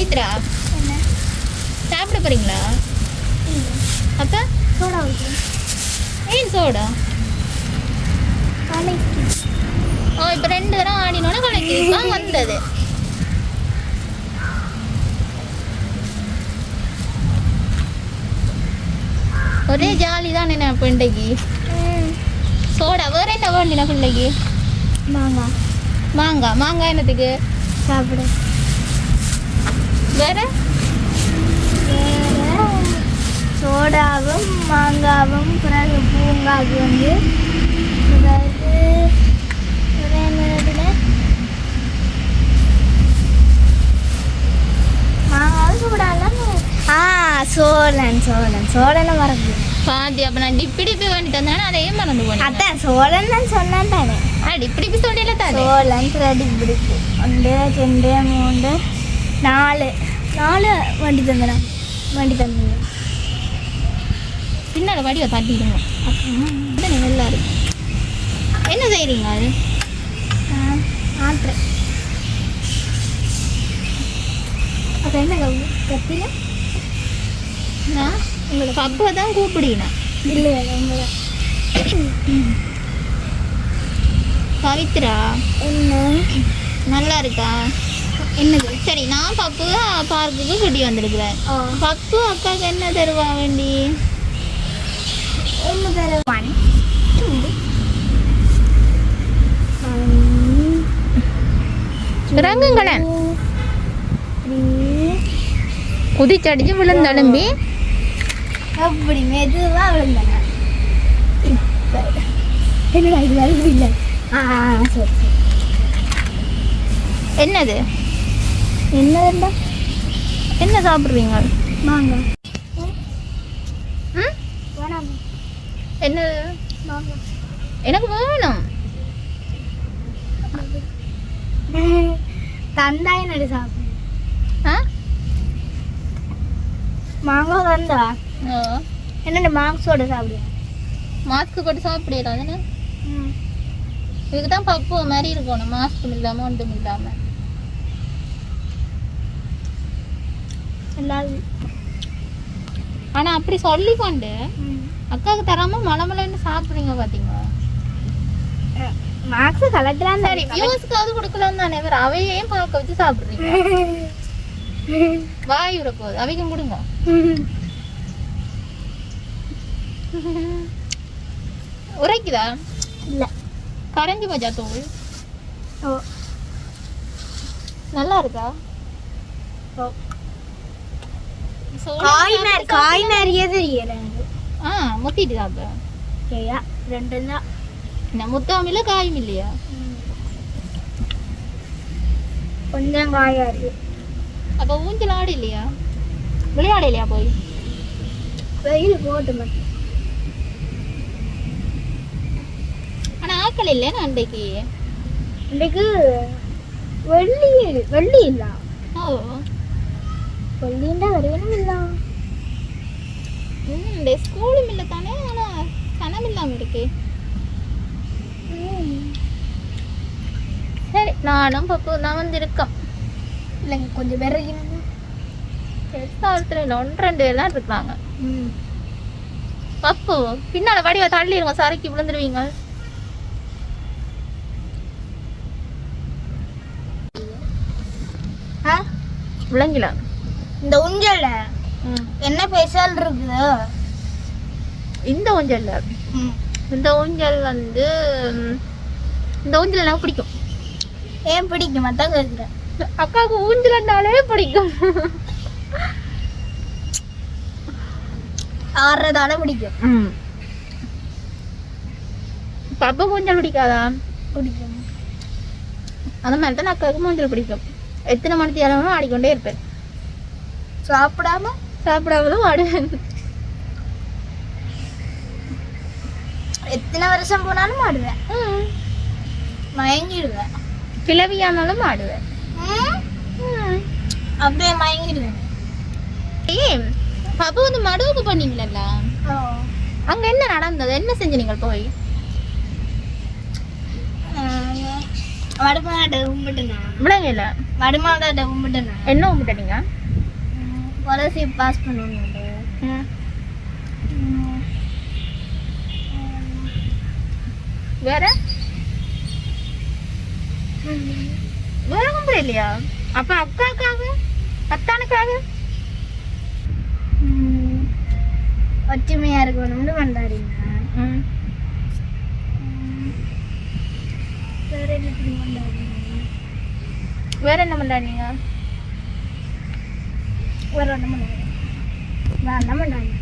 பவித்ரா சாப்பிட போறீங்களா? அப்ப? சோடா ஏன் சோடா? ஓ இப்போ ரெண்டு தடவை ஆடினோட கலக்கி. தான் வந்தது. ஒரே ஜாலி தான் என்ன பிள்ளைக்கு சோடா வேற என்ன வேண்டின பிள்ளைக்கு? மாங்காய். மாங்காய். மாங்காய் என்னத்துக்கு? சாப்பிடு. வேற? சோடாவும் மாங்காவும் பிறகு பூங்காவுக்கு வந்து. பிறகு மாங்காவும் சோடாலாம் ஆ சோழன் சோழன். சோழனை மறந்து. பாதி அப்ப நான் டிப்பி டிப்பி வேண்டிட்டு வந்தேன் அதையே மறந்து போனேன். அதான் சோழன் தான் சொன்னேன் தானே. ஆ டிப்பி டிப்பி சொல்லல தானே சோழன் பிடிக்கு ஒன்று ரெண்டு மூணு நாலு. நாலு வண்டி தந்தேன் வண்டி தந்தேன் பின்னால வடிவை தட்டிடுங்க. உடனே நல்லா இருக்கு என்ன செய்றீங்க அது? ஆட்டுறேன் அப்போ என்ன கத்தில நான் உங்களை பப்பை தான் கூப்பிடுவேன் இல்லை உங்களை. பவித்ரா என்ன? நல்லா இருக்கா? என்னது? சரி நான் பப்பு பார்க்குக்கு கூட்டி வந்திருக்கிறேன். பப்பு அக்காவுக்கு என்ன தருவா வேண்டி? என்ன தர ஒன் டூ இறங்குங்களேன் குதிச்சடிச்சு விழுந்தெலும்பி அப்படி மெதுவா விழுந்தாங்க என்னடா இது? வருது இல்லை ஆ சரி. என்னது? என்னதுண்டா என்ன சாப்பிட்றீங்க? மாங்காய் மாங்காய் எனக்கு வேணும். தந்தாய் நடு சாப்பிடு. மாங்காய் தந்தா? ஓ என்னென்ன மாங்ஸோட சாப்பிடுவேன் மாஸ்க் போட்டு சாப்பிடலாம் தானே இதுக்கு தான் பப்பு மாதிரி இருக்கணும் மாஸ்க்கும் இல்லாமல் ஒன்றும் இல்லாமல் எல்லாரும். ஆனால் அப்படி சொல்லி கொண்டு அக்காவுக்கு தராமல் மலமலன்னு சாப்பிட்றீங்க பார்த்தீங்களா மார்க்ஸ் கலக்கலாம் சரி வியூஸ்க்காவது கொடுக்கலாம் தானே வேறு அவையையும் பார்க்க வச்சு சாப்பிட்றீங்க. வாய் விட போகுது அவைக்கும் கொடுங்க உரைக்குதா? இல்ல. கரைஞ்சி போச்சா ஓ. நல்லா இருக்கா? ஓ. சோளம் காய் சாப்பிட்டு நரி காய் நிறைய தெரியல எனக்கு. ஆ முத்திட்டு சாப்பிடு. சரியா ரெண்டு தான். என்ன முத்தாமில்ல காயும் இல்லையா? கொஞ்சம் காயா இருக்கு. அப்போ ஊஞ்சல் ஆடு இல்லையா? விளையாட ம் இல்லை தானே ஆனா சனம் இல்லாம இருக்கே. சரி நானும் பப்பு தான் வந்திருக்கோம். இல்லைங்க கொஞ்சம் விறகினங்க பெருசா ஒருத்தர் இல்லை ஒன்று ரெண்டு பேர் தான் இருக்கிறாங்க பப்பு பின்னால வடிவ தள்ளிடுங்க சறுக்கி விழுந்துருவீங்க. ஆ? விளங்கில. இந்த உஞ்சல்ல என்ன ஸ்பெஷல் இருக்குது இந்த ஊஞ்சல்ல? இந்த ஊஞ்சல் வந்து இந்த ஊஞ்சல் எனக்கு பிடிக்கும். ஏன் பிடிக்கும்? அதான் கேட்குறேன் அக்காவுக்கு ஊஞ்சல்னாலே பிடிக்கும். ஆடுறதால பிடிக்கும். பப்பா ஊஞ்சல் பிடிக்காதா? பிடிக்கும். அந்த மாதிரி தான் அக்காவுக்கு ஊஞ்சல் பிடிக்கும். எத்தனை மணிக்கு அளவும் ஆடிக்கொண்டே இருப்பேன். சாப்பிடாம? சாப்பிடாமலும் ஆடுவேன். எத்தனை வருஷம் போனாலும் ஆடுவேன். மயங்கிடுவேன். கிளவியானாலும் ஆடுவேன். அப்படியே மயங்கிடுவேன். ஏய் பாப்பா வந்து மடுவுக்கு பண்ணீங்களா ஓ அங்க என்ன நடந்தது? என்ன செஞ்சு நீங்கள் போய்? வடப்பாடு கும்பிட்டுனா விளங்கல வடமாதாட்ட கும்பிட்டு நான் என்ன கும்பிட்டீங்க கொலசி பாஸ் பண்ணணும் வேற வேற? கும்பிட இல்லையா அப்ப அக்காக்காக அத்தானுக்காக? ஒற்றுமையா இருக்கணும்னு கொண்டாடினா ம். வேற என்ன கொண்டாடினா வேற என்ன பண்றாங்க ஒரு ஒன்று பண்ணாங்க வேற என்ன பண்ணாங்க